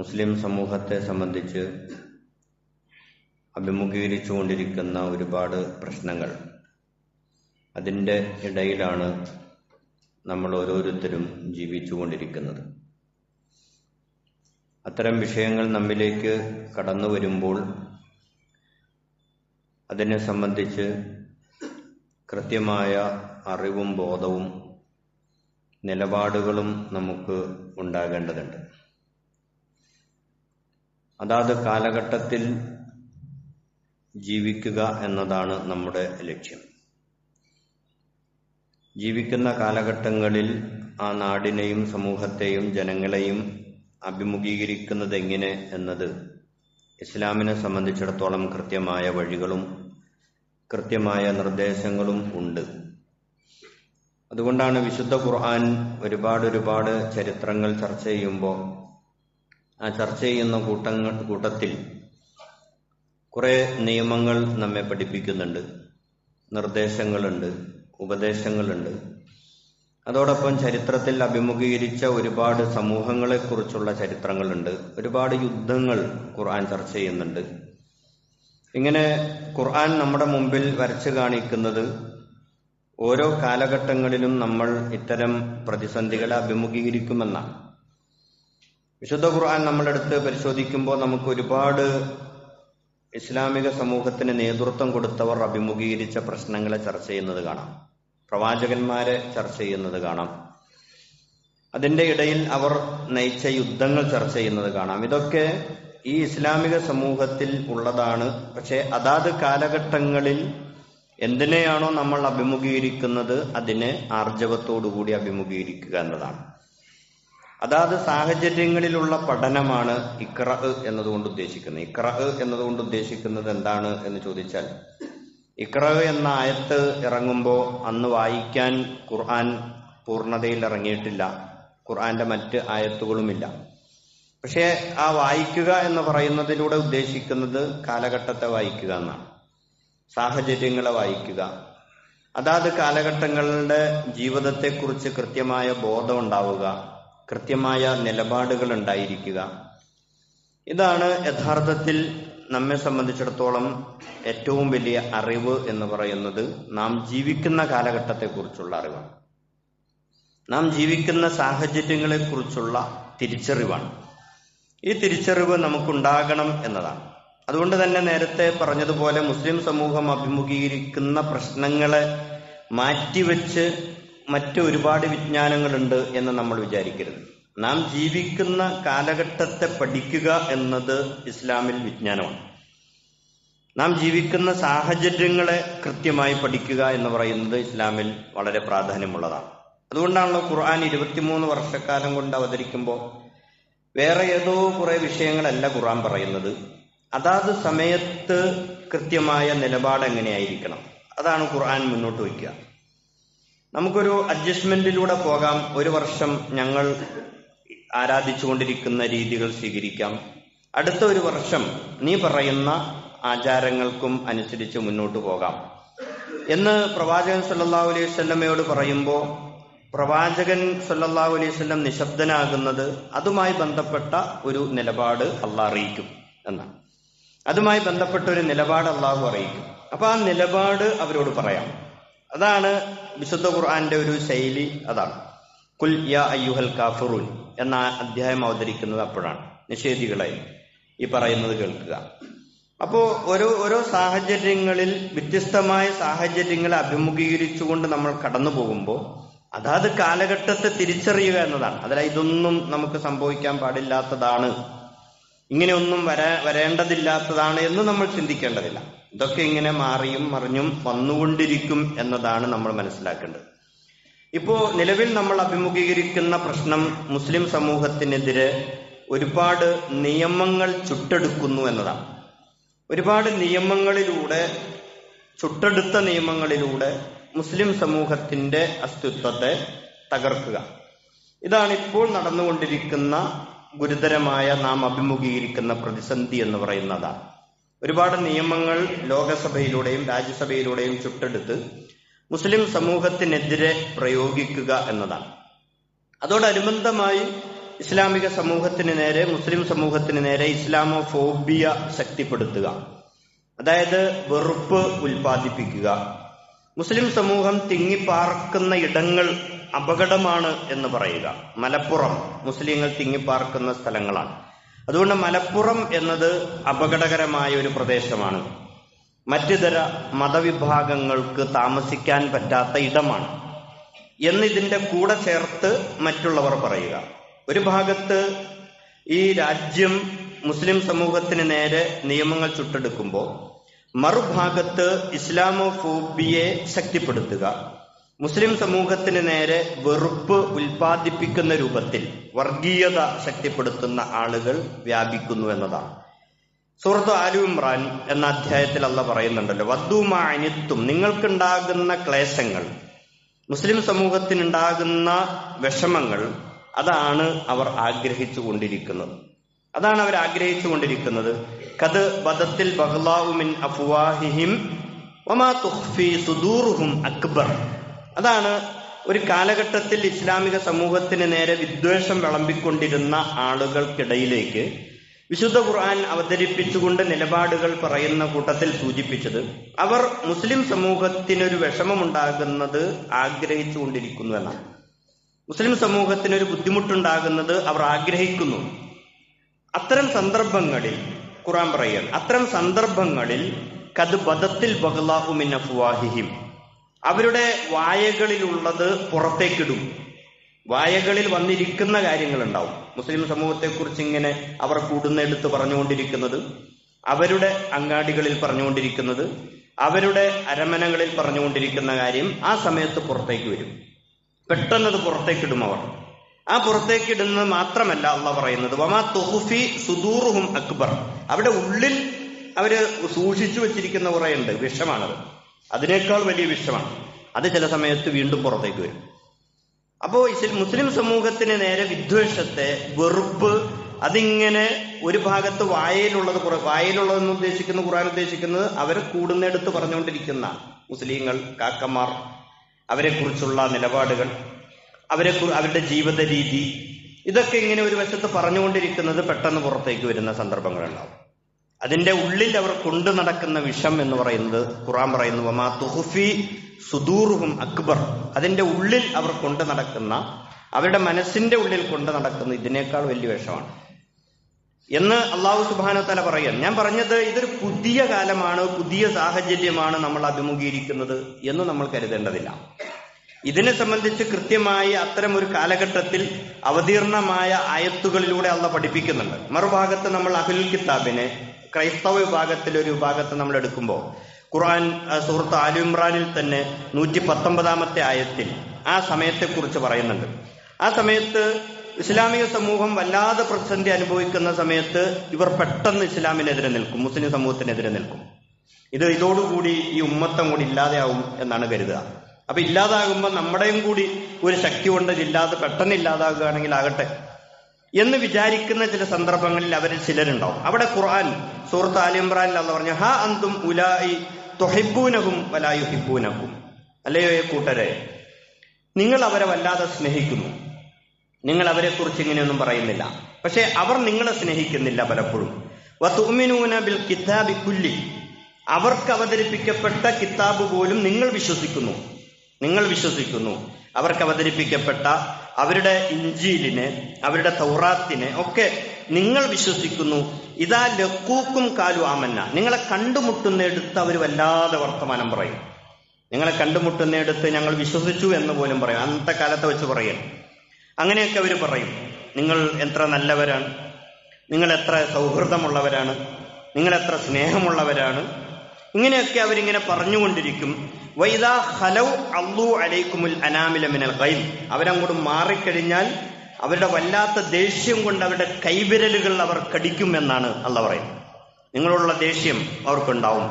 മുസ്ലിം സമൂഹത്തെ സംബന്ധിച്ച് അഭിമുഖീകരിച്ചുകൊണ്ടിരിക്കുന്ന ഒരുപാട് പ്രശ്നങ്ങൾ. അതിന്റെ ഇടയിലാണ് നമ്മൾ ഓരോരുത്തരും ജീവിച്ചുകൊണ്ടിരിക്കുന്നത്. അത്തരം വിഷയങ്ങൾ നമ്മിലേക്ക് കടന്നു വരുമ്പോൾ അതിനെ സംബന്ധിച്ച് കൃത്യമായ അറിവും ബോധവും നിലപാടുകളും നമുക്ക് ഉണ്ടാകേണ്ടതുണ്ട്. അതാത് കാലഘട്ടത്തിൽ ജീവിക്കുക എന്നതാണ് നമ്മുടെ ലക്ഷ്യം. ജീവിക്കുന്ന കാലഘട്ടങ്ങളിൽ ആ നാടിനെയും സമൂഹത്തെയും ജനങ്ങളെയും അഭിമുഖീകരിക്കുന്നത് എങ്ങനെ എന്നത് ഇസ്ലാമിനെ സംബന്ധിച്ചിടത്തോളം കൃത്യമായ വഴികളും കൃത്യമായ നിർദ്ദേശങ്ങളും ഉണ്ട്. അതുകൊണ്ടാണ് വിശുദ്ധ ഖുർആൻ ഒരുപാട് ഒരുപാട് ചരിത്രങ്ങൾ ചർച്ച ചെയ്യുമ്പോൾ ചർച്ച ചെയ്യുന്ന കൂട്ടങ്ങൾ കൂട്ടത്തിൽ കുറെ നിയമങ്ങൾ നമ്മെ പഠിപ്പിക്കുന്നുണ്ട്. നിർദ്ദേശങ്ങളുണ്ട് ഉപദേശങ്ങളുണ്ട്. അതോടൊപ്പം ചരിത്രത്തിൽ അഭിമുഖീകരിച്ച ഒരുപാട് സമൂഹങ്ങളെക്കുറിച്ചുള്ള ചരിത്രങ്ങളുണ്ട്. ഒരുപാട് യുദ്ധങ്ങൾ ഖുർആൻ ചർച്ച ചെയ്യുന്നുണ്ട്. ഇങ്ങനെ ഖുർആൻ നമ്മുടെ മുമ്പിൽ വരച്ചു കാണിക്കുന്നത് ഓരോ കാലഘട്ടങ്ങളിലും നമ്മൾ ഇത്തരം പ്രതിസന്ധികളെ അഭിമുഖീകരിക്കുമെന്നാണ്. വിശുദ്ധ ഖുർആൻ നമ്മളെടുത്ത് പരിശോധിക്കുമ്പോൾ നമുക്ക് ഒരുപാട് ഇസ്ലാമിക സമൂഹത്തിന് നേതൃത്വം കൊടുത്തവർ അഭിമുഖീകരിച്ച പ്രശ്നങ്ങളെ ചർച്ച ചെയ്യുന്നത് കാണാം. പ്രവാചകന്മാരെ ചർച്ച ചെയ്യുന്നത് കാണാം. അതിന്റെ ഇടയിൽ അവർ നയിച്ച യുദ്ധങ്ങൾ ചർച്ച ചെയ്യുന്നത് കാണാം. ഇതൊക്കെ ഈ ഇസ്ലാമിക സമൂഹത്തിൽ ഉള്ളതാണ്. പക്ഷേ അതാത് കാലഘട്ടങ്ങളിൽ എന്തിനെയാണോ നമ്മൾ അഭിമുഖീകരിക്കുന്നത് അതിനെ ആർജവത്തോടുകൂടി അഭിമുഖീകരിക്കുക എന്നതാണ്. അതാത് സാഹചര്യങ്ങളിലുള്ള പഠനമാണ് ഇക്ര എന്നതുകൊണ്ട് ഉദ്ദേശിക്കുന്നത്. ഇക്ര എന്നതുകൊണ്ട് ഉദ്ദേശിക്കുന്നത് എന്താണ് എന്ന് ചോദിച്ചാൽ ഇക്ര എന്ന ആയത്ത് ഇറങ്ങുമ്പോൾ അന്ന് വായിക്കാൻ ഖുർആൻ പൂർണതയിൽ ഇറങ്ങിയിട്ടില്ല. ഖുർആന്റെ മറ്റ് ആയത്തുകളുമില്ല. പക്ഷേ ആ വായിക്കുക എന്ന് പറയുന്നതിലൂടെ ഉദ്ദേശിക്കുന്നത് കാലഘട്ടത്തെ വായിക്കുക എന്നാണ്. സാഹചര്യങ്ങളെ വായിക്കുക. അതാത് കാലഘട്ടങ്ങളുടെ ജീവിതത്തെക്കുറിച്ച് കൃത്യമായ ബോധം ഉണ്ടാവുക. കൃത്യമായ നിലപാടുകൾ ഉണ്ടായിരിക്കുക ഇതാണ് യഥാർത്ഥത്തിൽ നമ്മെ സംബന്ധിച്ചിടത്തോളം ഏറ്റവും വലിയ അറിവ് എന്ന് പറയുന്നത് നാം ജീവിക്കുന്ന കാലഘട്ടത്തെക്കുറിച്ചുള്ള അറിവാണ്. നാം ജീവിക്കുന്ന സാഹചര്യങ്ങളെക്കുറിച്ചുള്ള തിരിച്ചറിവാണ്. ഈ തിരിച്ചറിവ് നമുക്കുണ്ടാകണം എന്നതാണ്. അതുകൊണ്ട് തന്നെ നേരത്തെ പറഞ്ഞതുപോലെ മുസ്ലിം സമൂഹം അഭിമുഖീകരിക്കുന്ന പ്രശ്നങ്ങളെ മാറ്റിവെച്ച് മറ്റ് ഒരുപാട് വിജ്ഞാനങ്ങളുണ്ട് എന്ന് നമ്മൾ വിചാരിക്കരുത്. നാം ജീവിക്കുന്ന കാലഘട്ടത്തെ പഠിക്കുക എന്നത് ഇസ്ലാമിൽ വിജ്ഞാനമാണ്. നാം ജീവിക്കുന്ന സാഹചര്യങ്ങളെ കൃത്യമായി പഠിക്കുക എന്ന് പറയുന്നത് ഇസ്ലാമിൽ വളരെ പ്രാധാന്യമുള്ളതാണ്. അതുകൊണ്ടാണല്ലോ ഖുർആൻ ഇരുപത്തിമൂന്ന് വർഷക്കാലം കൊണ്ട് അവതരിക്കുമ്പോൾ വേറെ ഏതോ കുറെ വിഷയങ്ങളല്ല ഖുർആൻ പറയുന്നത്. അതാത് സമയത്ത് കൃത്യമായ നിലപാട് എങ്ങനെയായിരിക്കണം അതാണ് ഖുർആൻ മുന്നോട്ട് വയ്ക്കുക. നമുക്കൊരു അഡ്ജസ്റ്റ്മെന്റിലൂടെ പോകാം. ഒരു വർഷം ഞങ്ങൾ ആരാധിച്ചുകൊണ്ടിരിക്കുന്ന രീതികൾ സ്വീകരിക്കാം. അടുത്ത ഒരു വർഷം നീ പറയുന്ന ആചാരങ്ങൾക്കും അനുസരിച്ച് മുന്നോട്ട് പോകാം. എന്ന് പ്രവാചകൻ സല്ലല്ലാഹു അലൈഹി വസല്ലമയോട് പറയുമ്പോൾ പ്രവാചകൻ സല്ലല്ലാഹു അലൈഹി വസല്ലം നിശബ്ദനാകുന്നത് അതുമായി ബന്ധപ്പെട്ട ഒരു നിലപാട് അള്ളാഹ് അറിയിക്കും എന്നാണ്. അതുമായി ബന്ധപ്പെട്ട ഒരു നിലപാട് അള്ളാഹു അറിയിക്കും. അപ്പൊ ആ നിലപാട് അവരോട് പറയാം. അതാണ് വിശുദ്ധ ഖുർആന്റെ ഒരു ശൈലി. അതാണ്. കുൽ യാ അയ്യുഹൽ കാഫുറുൻ എന്ന അധ്യായം അവതരിക്കുന്നത് അപ്പോഴാണ്. നിഷേധികളായി ഈ പറയുന്നത് കേൾക്കുക. അപ്പോ ഓരോ ഓരോ സാഹചര്യങ്ങളിൽ വ്യത്യസ്തമായ സാഹചര്യങ്ങളെ അഭിമുഖീകരിച്ചുകൊണ്ട് നമ്മൾ കടന്നു പോകുമ്പോൾ അതാത് കാലഘട്ടത്തെ തിരിച്ചറിയുക എന്നതാണ്. അതിൽ ഇതൊന്നും നമുക്ക് സംഭവിക്കാൻ പാടില്ലാത്തതാണ്. ഇങ്ങനെയൊന്നും വരാ വരേണ്ടതില്ലാത്തതാണ് എന്ന് നമ്മൾ ചിന്തിക്കേണ്ടതില്ല. ഇതൊക്കെ ഇങ്ങനെ മാറിയും മറിഞ്ഞും വന്നുകൊണ്ടിരിക്കും എന്നതാണ് നമ്മൾ മനസ്സിലാക്കേണ്ടത്. ഇപ്പോ നിലവിൽ നമ്മൾ അഭിമുഖീകരിക്കുന്ന പ്രശ്നം മുസ്ലിം സമൂഹത്തിനെതിരെ ഒരുപാട് നിയമങ്ങൾ ചുട്ടെടുക്കുന്നു എന്നതാണ്. ഒരുപാട് നിയമങ്ങളിലൂടെ ചുട്ടെടുത്ത നിയമങ്ങളിലൂടെ മുസ്ലിം സമൂഹത്തിന്റെ അസ്തിത്വത്തെ തകർക്കുക. ഇതാണ് ഇപ്പോൾ നടന്നുകൊണ്ടിരിക്കുന്ന ഗുരുതരമായ നാം അഭിമുഖീകരിക്കുന്ന പ്രതിസന്ധി എന്ന് പറയുന്നതാണ്. ഒരുപാട് നിയമങ്ങൾ ലോകസഭയിലൂടെയും രാജ്യസഭയിലൂടെയും ചുട്ടെടുത്ത് മുസ്ലിം സമൂഹത്തിനെതിരെ പ്രയോഗിക്കുക എന്നതാണ്. അതോടനുബന്ധമായി ഇസ്ലാമിക സമൂഹത്തിന് നേരെ മുസ്ലിം സമൂഹത്തിന് നേരെ ഇസ്ലാമോ ഫോബിയ ശക്തിപ്പെടുത്തുക. അതായത് വെറുപ്പ് ഉൽപ്പാദിപ്പിക്കുക. മുസ്ലിം സമൂഹം തിങ്ങിപ്പാർക്കുന്ന ഇടങ്ങൾ അപകടമാണ് എന്ന് പറയുക. മലപ്പുറം മുസ്ലിങ്ങൾ തിങ്ങിപ്പാർക്കുന്ന സ്ഥലങ്ങളാണ്. അതുകൊണ്ട് മലപ്പുറം എന്നത് അപകടകരമായ ഒരു പ്രദേശമാണ്. മറ്റിതര മതവിഭാഗങ്ങൾക്ക് താമസിക്കാൻ പറ്റാത്ത ഇടമാണ്. എന്നിതിന്റെ കൂടെ ചേർത്ത് മറ്റുള്ളവർ പറയുക. ഒരു ഭാഗത്ത് ഈ രാജ്യം മുസ്ലിം സമൂഹത്തിന് നേരെ നിയമങ്ങൾ ചുട്ടെടുക്കുമ്പോൾ മറുഭാഗത്ത് ഇസ്ലാമോഫോബിയെ ശക്തിപ്പെടുത്തുക. മുസ്ലിം സമൂഹത്തിന് നേരെ വെറുപ്പ് ഉൽപ്പാദിപ്പിക്കുന്ന രൂപത്തിൽ വർഗീയത ശക്തിപ്പെടുത്തുന്ന ആളുകൾ വ്യാപിക്കുന്നു എന്നതാണ്. സുഹൃത്ത് ആലു ഇമ്രാൻ എന്ന അധ്യായത്തിൽ അല്ല പറയുന്നുണ്ടല്ലോ വധുമാനിത്വം നിങ്ങൾക്കുണ്ടാകുന്ന ക്ലേശങ്ങൾ മുസ്ലിം സമൂഹത്തിനുണ്ടാകുന്ന വിഷമങ്ങൾ അതാണ് അവർ ആഗ്രഹിച്ചു കൊണ്ടിരിക്കുന്നത്. അതാണ് അവർ ആഗ്രഹിച്ചു കൊണ്ടിരിക്കുന്നത്. കത് ബദത്തിൽ ബഹ്ലാവുമിൻ അഫ്വാഹിഹിം ഒമാ തുഹ്ഫി സുദൂറുഹും അക്ബർ. അതാണ് ഒരു കാലഘട്ടത്തിൽ ഇസ്ലാമിക സമൂഹത്തിന് നേരെ വിദ്വേഷം വിളമ്പിക്കൊണ്ടിരുന്ന ആളുകൾക്കിടയിലേക്ക് വിശുദ്ധ ഖുർആൻ അവതരിപ്പിച്ചുകൊണ്ട് നിലപാടുകൾ പറയുന്ന കൂട്ടത്തിൽ സൂചിപ്പിച്ചത് അവർ മുസ്ലിം സമൂഹത്തിനൊരു വിഷമമുണ്ടാകുന്നത് ആഗ്രഹിച്ചുകൊണ്ടിരിക്കുന്നു എന്നാണ്. മുസ്ലിം സമൂഹത്തിനൊരു ബുദ്ധിമുട്ടുണ്ടാകുന്നത് അവർ ആഗ്രഹിക്കുന്നു. അത്തരം സന്ദർഭങ്ങളിൽ ഖുറാൻ പറയുകയാണ് അത്തരം സന്ദർഭങ്ങളിൽ കത് ബദത്തിൽ ബഹ്ലാഹുമിൻ അഫ്വാഹിഹിം. അവരുടെ വായകളിലുള്ളത് പുറത്തേക്കിടും. വായകളിൽ വന്നിരിക്കുന്ന കാര്യങ്ങൾ ഉണ്ടാവും മുസ്ലിം സമൂഹത്തെക്കുറിച്ച് ഇങ്ങനെ അവർ കൂടുന്നെടുത്ത് പറഞ്ഞുകൊണ്ടിരിക്കുന്നത് അവരുടെ അങ്ങാടികളിൽ പറഞ്ഞുകൊണ്ടിരിക്കുന്നത് അവരുടെ അരമനകളിൽ പറഞ്ഞുകൊണ്ടിരിക്കുന്ന കാര്യം ആ സമയത്ത് പുറത്തേക്ക് വരും. പെട്ടെന്നത് പുറത്തേക്കിടും അവർ. ആ പുറത്തേക്കിടുന്നത് മാത്രമല്ല അള്ള പറയുന്നത് വമാ തൊഹുഫി സുദൂറുഹും അക്ബർ. അവിടെ ഉള്ളിൽ അവർ സൂക്ഷിച്ചു വെച്ചിരിക്കുന്ന കുറെ ഉണ്ട് വിഷമാണത്. അതിനേക്കാൾ വലിയ വിഷമാണ് അത് ചില സമയത്ത് വീണ്ടും പുറത്തേക്ക് വരും. അപ്പോ ഇസ്ല- മുസ്ലിം സമൂഹത്തിന് നേരെ വിദ്വേഷത്തെ വെറുപ്പ് അതിങ്ങനെ ഒരു ഭാഗത്ത് വായയിലുള്ളത് കുറെ വായയിലുള്ളതെന്ന് ഉദ്ദേശിക്കുന്ന ഖുർആൻ ഉദ്ദേശിക്കുന്നത് അവരെ കൂടുന്നെടുത്ത് പറഞ്ഞുകൊണ്ടിരിക്കുന്ന മുസ്ലിങ്ങൾ കാക്കമാർ അവരെ കുറിച്ചുള്ള നിലപാടുകൾ അവരെ അവരുടെ ജീവിത രീതി ഇതൊക്കെ ഇങ്ങനെ ഒരു വശത്ത് പറഞ്ഞുകൊണ്ടിരിക്കുന്നത് പെട്ടെന്ന് പുറത്തേക്ക് വരുന്ന സന്ദർഭങ്ങളുണ്ടാവും. അതിന്റെ ഉള്ളിൽ അവർ കൊണ്ടു നടക്കുന്ന വിഷം എന്ന് പറയുന്നത് ഖുറാൻ പറയുന്നു വമാ തുഹുഫി സുദൂറുഹും അക്ബർ. അതിന്റെ ഉള്ളിൽ അവർ കൊണ്ടു നടക്കുന്ന അവരുടെ മനസ്സിന്റെ ഉള്ളിൽ കൊണ്ടു നടക്കുന്ന ഇതിനേക്കാൾ വലിയ വിഷമാണ്. എന്ന് അള്ളാഹു സുബാന തല പറയാൻ ഞാൻ പറഞ്ഞത് ഇതൊരു പുതിയ കാലമാണ് പുതിയ സാഹചര്യമാണ് നമ്മൾ അഭിമുഖീകരിക്കുന്നത് എന്ന് നമ്മൾ കരുതേണ്ടതില്ല. ഇതിനെ സംബന്ധിച്ച് കൃത്യമായി അത്തരം ഒരു കാലഘട്ടത്തിൽ അവതീർണമായ ആയത്തുകളിലൂടെ അള്ള പഠിപ്പിക്കുന്നുണ്ട്. മറുഭാഗത്ത് നമ്മൾ അഹുൽ കിതാബിനെ ക്രൈസ്തവ വിഭാഗത്തിൽ ഒരു വിഭാഗത്തെ നമ്മൾ എടുക്കുമ്പോൾ ഖുർആൻ സുഹൃത്ത് ആലു ഇമ്രാനിൽ തന്നെ നൂറ്റി പത്തൊമ്പതാമത്തെ ആയത്തിൽ ആ സമയത്തെക്കുറിച്ച് പറയുന്നുണ്ട്. ആ സമയത്ത് ഇസ്ലാമിക സമൂഹം വല്ലാതെ പ്രതിസന്ധി അനുഭവിക്കുന്ന സമയത്ത് ഇവർ പെട്ടെന്ന് ഇസ്ലാമിനെതിരെ നിൽക്കും മുസ്ലിം സമൂഹത്തിനെതിരെ നിൽക്കും. ഇത് ഇതോടുകൂടി ഈ ഉമ്മത്തം കൂടി ഇല്ലാതെയാവും എന്നാണ് കരുതുക. അപ്പൊ ഇല്ലാതാകുമ്പോൾ നമ്മുടെയും കൂടി ഒരു ശക്തി കൊണ്ട് ഇല്ലാതെ പെട്ടെന്ന് ഇല്ലാതാകുകയാണെങ്കിൽ ആകട്ടെ. എന്ന് വിചാരിക്കുന്ന ചില സന്ദർഭങ്ങളിൽ അവരിൽ ചിലരുണ്ടാവും. അവിടെ ഖുർആൻ സൂറത്ത് ആലി ഇമ്രാനിൽ അല്ല പറഞ്ഞു ഹാ അന്തും ഉലായി തൊഹിബൂനഹും വലായുഹിബൂനഹും അല്ലയോ ഏ കൂട്ടരെ നിങ്ങൾ അവരെ വല്ലാതെ സ്നേഹിക്കുന്നു. നിങ്ങൾ അവരെ കുറിച്ച് ഇങ്ങനെയൊന്നും പറയുന്നില്ല. പക്ഷെ അവർ നിങ്ങളെ സ്നേഹിക്കുന്നില്ല പലപ്പോഴും. വതുഅ്മിനൂന ബിൽ കിതാബി കുല്ലി. അവർക്ക് അവതരിപ്പിക്കപ്പെട്ട കിതാബ് പോലും നിങ്ങൾ വിശ്വസിക്കുന്നു. നിങ്ങൾ വിശ്വസിക്കുന്നു. അവർക്ക് അവതരിപ്പിക്കപ്പെട്ട അവരുടെ ഇഞ്ചീലിനെ അവരുടെ തൗറാത്തിനെ ഒക്കെ നിങ്ങൾ വിശ്വസിക്കുന്നു. ഇതാ ലക്കൂക്കും കാലു ആമന്ന. നിങ്ങളെ കണ്ടുമുട്ടുന്നിടത്ത് അവർ വല്ലാതെ വർത്തമാനം പറയും. നിങ്ങളെ കണ്ടുമുട്ടുന്നിടത്ത് ഞങ്ങൾ വിശ്വസിച്ചു എന്ന് പോലും പറയും. അന്നത്തെ കാലത്തെ വെച്ച് പറയും അങ്ങനെയൊക്കെ അവർ പറയും. നിങ്ങൾ എത്ര നല്ലവരാണ്. നിങ്ങൾ എത്ര സൗഹൃദമുള്ളവരാണ്. നിങ്ങൾ എത്ര സ്നേഹമുള്ളവരാണ്. ഇങ്ങനെയൊക്കെ അവരിങ്ങനെ പറഞ്ഞുകൊണ്ടിരിക്കും. അവരങ്ങോട്ട് മാറിക്കഴിഞ്ഞാൽ അവരുടെ വല്ലാത്ത ദേഷ്യം കൊണ്ട് അവരുടെ കൈവിരലുകൾ അവർ കടിക്കും എന്നാണ് അല്ല പറയുന്നത്. നിങ്ങളോടുള്ള ദേഷ്യം അവർക്കുണ്ടാവും.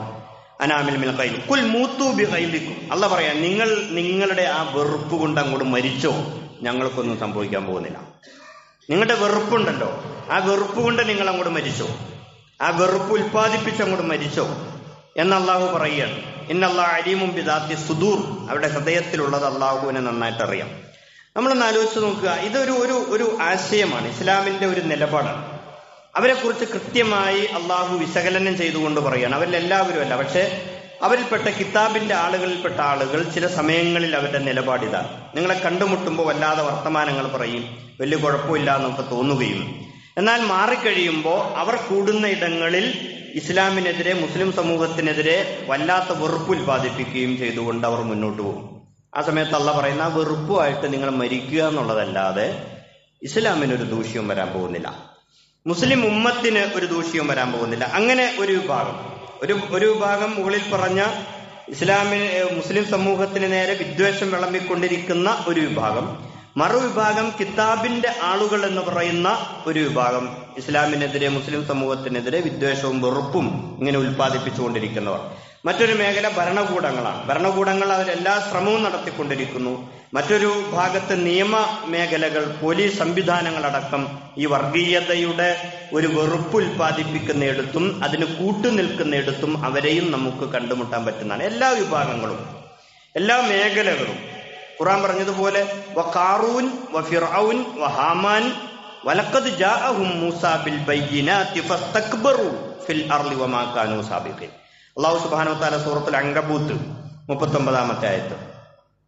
അനാമിൽ മിൽ കൈൽ കുൽ മൂത്തൂബി കൈലിക്കും അല്ല പറയാം നിങ്ങൾ നിങ്ങളുടെ ആ വെറുപ്പ് കൊണ്ട് അങ്ങോട്ട് മരിച്ചോ ഞങ്ങൾക്കൊന്നും സംഭവിക്കാൻ പോകുന്നില്ല. നിങ്ങളുടെ വെറുപ്പുണ്ടല്ലോ ആ വെറുപ്പ് കൊണ്ട് നിങ്ങൾ അങ്ങോട്ട് മരിച്ചോ ആ വെറുപ്പ് ഉൽപ്പാദിപ്പിച്ച് അങ്ങോട്ട് മരിച്ചോ എന്ന് അള്ളാഹു പറയുകയാണ് ഇന്നല്ലാ അലീമും ബിദാത്തി സുദൂർ. അവരുടെ ഹൃദയത്തിലുള്ളത് അള്ളാഹുവിനെ നന്നായിട്ട് അറിയാം നമ്മളൊന്ന് ആലോചിച്ച് നോക്കുക ഇതൊരു ഒരു ഒരു ആശയമാണ് ഇസ്ലാമിന്റെ ഒരു നിലപാടാണ്. അവരെ കുറിച്ച് കൃത്യമായി അള്ളാഹു വിശകലനം ചെയ്തുകൊണ്ട് പറയുകയാണ്. അവരിൽ എല്ലാവരും അല്ല പക്ഷേ അവരിൽപ്പെട്ട കിതാബിന്റെ ആളുകളിൽപ്പെട്ട ആളുകൾ ചില സമയങ്ങളിൽ അവരുടെ നിലപാടിതാണ്. നിങ്ങളെ കണ്ടുമുട്ടുമ്പോൾ വല്ലാതെ വർത്തമാനങ്ങൾ പറയും വലിയ കുഴപ്പമില്ല എന്നൊക്കെ തോന്നുകയും എന്നാൽ മാറിക്കഴിയുമ്പോൾ അവർ കൂടുന്ന ഇടങ്ങളിൽ ഇസ്ലാമിനെതിരെ മുസ്ലിം സമൂഹത്തിനെതിരെ വല്ലാത്ത വെറുപ്പ് ഉൽപ്പാദിപ്പിക്കുകയും ചെയ്തുകൊണ്ട് അവർ മുന്നോട്ട് പോകും. ആ സമയത്ത് അല്ല പറയുന്ന വെറുപ്പുമായിട്ട് നിങ്ങൾ മരിക്കുക എന്നുള്ളതല്ലാതെ ഇസ്ലാമിന് ഒരു ദൂഷ്യവും വരാൻ പോകുന്നില്ല. മുസ്ലിം ഉമ്മത്തിന് ഒരു ദൂഷ്യവും വരാൻ പോകുന്നില്ല. അങ്ങനെ ഒരു വിഭാഗം. ഒരു ഒരു വിഭാഗം മുകളിൽ പറഞ്ഞ ഇസ്ലാമിന് മുസ്ലിം സമൂഹത്തിന് നേരെ വിദ്വേഷം വിളമ്പിക്കൊണ്ടിരിക്കുന്ന ഒരു വിഭാഗം. മറുവിഭാഗം കിതാബിന്റെ ആളുകൾ എന്ന് പറയുന്ന ഒരു വിഭാഗം. ഇസ്ലാമിനെതിരെ മുസ്ലിം സമൂഹത്തിനെതിരെ വിദ്വേഷവും വെറുപ്പും ഇങ്ങനെ ഉൽപ്പാദിപ്പിച്ചുകൊണ്ടിരിക്കുന്നവർ. മറ്റൊരു മേഖല ഭരണകൂടങ്ങളാണ്. ഭരണകൂടങ്ങൾ അവരെല്ലാ ശ്രമവും നടത്തിക്കൊണ്ടിരിക്കുന്നു. മറ്റൊരു ഭാഗത്ത് നിയമ മേഖലകൾ പോലീസ് സംവിധാനങ്ങളടക്കം ഈ വർഗീയതയുടെ ഒരു വെറുപ്പ് ഉൽപ്പാദിപ്പിക്കുന്നിടത്തും അതിന് കൂട്ടുനിൽക്കുന്നിടത്തും അവരെയും നമുക്ക് കണ്ടുമുട്ടാൻ പറ്റുന്നതാണ്. എല്ലാ വിഭാഗങ്ങളും എല്ലാ മേഖലകളും ഖുറാൻ പറഞ്ഞതുപോലെ വ കാറൂൻ വ ഫിർഔൻ ജാഅഹും മൂസ ബിൽ ബയ്യിനാതി ഫസ്തക്ബറു ഫിൽ അർളി വമാ കാനൂ സാബിഖീൻ. അല്ലാഹു സുബ്ഹാനഹു വതആല തആല സൂറത്തുൽ അങ്കബൂത്ത് 39ാമത്തെ ആയത്ത്.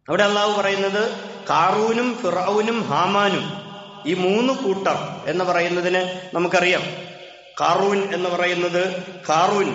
അവിടെ അള്ളാഹു പറയുന്നത് കാറൂനും ഫിറൌനും ഹാമാനും ഈ മൂന്ന് കൂട്ടർ എന്ന് പറയുന്നതിന് നമുക്കറിയാം. കാറൂൻ എന്ന് പറയുന്നത് കാറൂൻ